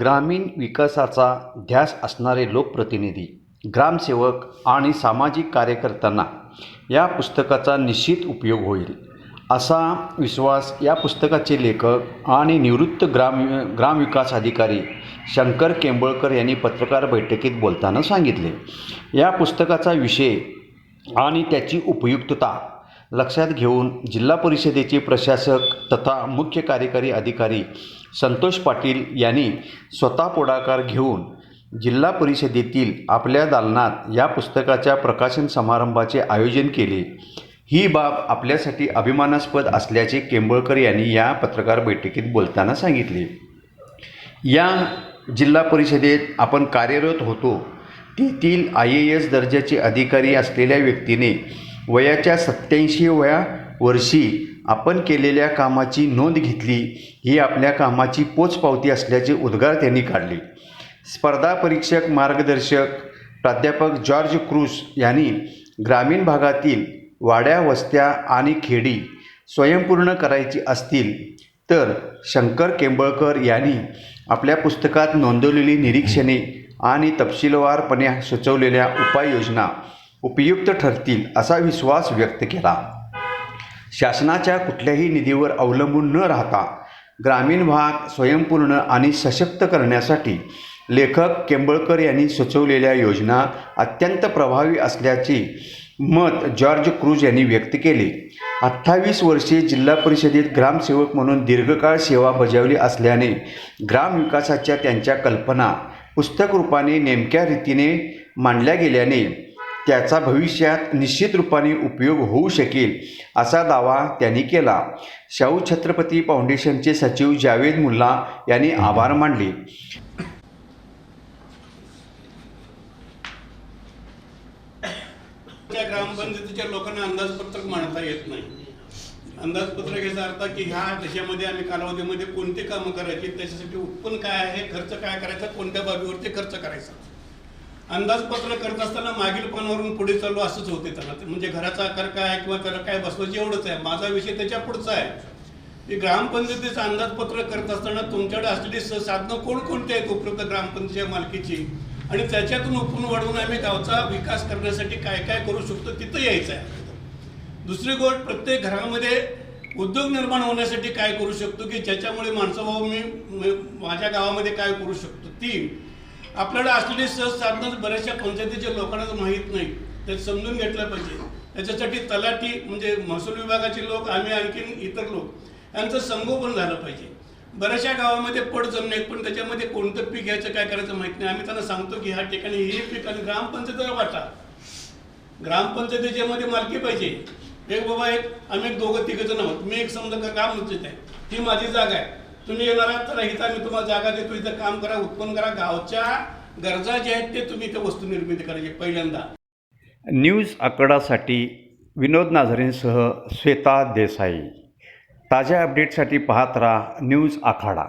ग्रामीण विकासाचा ध्यास असणारे लोकप्रतिनिधी ग्रामसेवक आणि सामाजिक कार्यकर्त्यांना या पुस्तकाचा निश्चित उपयोग होईल. असा विश्वास या पुस्तकाचे लेखक आणि निवृत्त ग्राम ग्रामविकास अधिकारी शंकर केंबळकर यांनी पत्रकार बैठकीत बोलताना सांगितले. या पुस्तकाचा विषय आणि त्याची उपयुक्तता लक्षात घेऊन जिल्हा परिषदेचे प्रशासक तथा मुख्य कार्यकारी अधिकारी संतोष पाटील यांनी स्वतः पुढाकार घेऊन जिल्हा परिषदेतील आपल्या दालनात या पुस्तकाच्या प्रकाशन समारंभाचे आयोजन केले. ही बाब आपल्यासाठी अभिमानास्पद असल्याचे केंबळकर यांनी या पत्रकार बैठकीत बोलताना सांगितले. या जिल्हा परिषदेत आपण कार्यरत होतो. तेथील आय ए एस दर्जाचे अधिकारी असलेल्या व्यक्तीने वयाच्या सत्याऐंशी वया वर्षी आपण केलेल्या कामाची नोंद घेतली ही आपल्या कामाची पोचपावती असल्याचे उद्गार त्यांनी काढले. स्पर्धा परीक्षक मार्गदर्शक प्राध्यापक जॉर्ज क्रूस यांनी ग्रामीण भागातील वाड्या वस्त्या आणि खेडी स्वयंपूर्ण करायची असतील तर शंकर केंबळकर यांनी आपल्या पुस्तकात नोंदवलेली निरीक्षणे आणि तपशीलवारपणे सुचवलेल्या उपाययोजना उपयुक्त ठरतील असा विश्वास व्यक्त केला. शासनाच्या कुठल्याही निधीवर अवलंबून न राहता ग्रामीण भाग स्वयंपूर्ण आणि सशक्त करण्यासाठी लेखक केंबळकर यांनी सुचवलेल्या योजना अत्यंत प्रभावी असल्याचे मत जॉर्ज क्रूज यांनी व्यक्त केले. अठ्ठावीस वर्षे जिल्हा परिषदेत ग्रामसेवक म्हणून दीर्घकाळ सेवा बजावली असल्याने ग्रामविकासाच्या त्यांच्या कल्पना पुस्तक रूपाने नेमक्या रीतीने मांडल्या गेल्याने त्याचा भविष्यात निश्चित रूपाने उपयोग होऊ शकेल असा दावा त्यांनी केला. शाहू छत्रपती फाउंडेशनचे सचिव जावेद मुल्ला यांनी आभार मानले. ग्रामपंचायतीच्या लोकांना अंदाजपत्रक मांडता येत नाही. अंदाजपत्रक याचा अर्थ की ह्या देशामध्ये आम्ही कालावधीमध्ये कोणते कामं करायची त्याच्यासाठी उत्पन्न काय आहे खर्च काय करायचा कोणत्या बाबीवरती खर्च करायचा. अंदाजपत्र करत असताना मागील पानावरून पुढे चालू असंच होते त्याला ते म्हणजे घराचा आकार काय किंवा त्याला काय बसवायचं एवढंच आहे. माझा विषय त्याच्या पुढचा आहे. की ग्रामपंचायतीचं अंदाजपत्रक करत असताना तुमच्याकडे असलेली स- साधनं कोणकोणती आहेत उपलब्ध ग्रामपंचायत मालकीची? आणि त्याच्यातून उपरून वाढवून आम्ही गावचा विकास करण्यासाठी काय काय करू शकतो तिथं यायचं आहे. दुसरी गोष्ट प्रत्येक घरामध्ये उद्योग निर्माण होण्यासाठी काय करू शकतो की ज्याच्यामुळे माणसं भाऊ मी माझ्या गावामध्ये काय करू शकतो? ती आपल्याला असलेली सहज साधनं बऱ्याचशा पंचायतीच्या लोकांना माहीत नाही. ते समजून घेतलं पाहिजे. त्याच्यासाठी तलाठी म्हणजे महसूल विभागाचे लोक आम्ही आणखीन इतर लोक यांचं संगोपन झालं पाहिजे. बऱ्याचशा गावामध्ये पड जमीन आहेत पण त्याच्यामध्ये कोणतं पीक घ्यायचं काय करायचं माहीत नाही. आम्ही त्यांना सांगतो की ह्या ठिकाणी हे पीक आणि ग्रामपंचायतीला वाटा. ग्रामपंचायतीच्या मध्ये मालकी पाहिजे. एक बाबा एक आम्ही एक दोघं तिघं जण आहोत. मी एक समजा का काम आहे ही माझी जागा आहे. तुम्ही येणार आहात तर इथं आम्ही तुम्हाला जागा देतो. इथं काम करा उत्पन्न करा. गावच्या गरजा ज्या आहेत ते तुम्ही इथं वस्तू निर्मिती करायची पहिल्यांदा. न्यूज आकडासाठी विनोद नाझरेंसह श्वेता देसाई. ताज्या अपडेटसाठी पाहत राहा न्यूज आखाडा.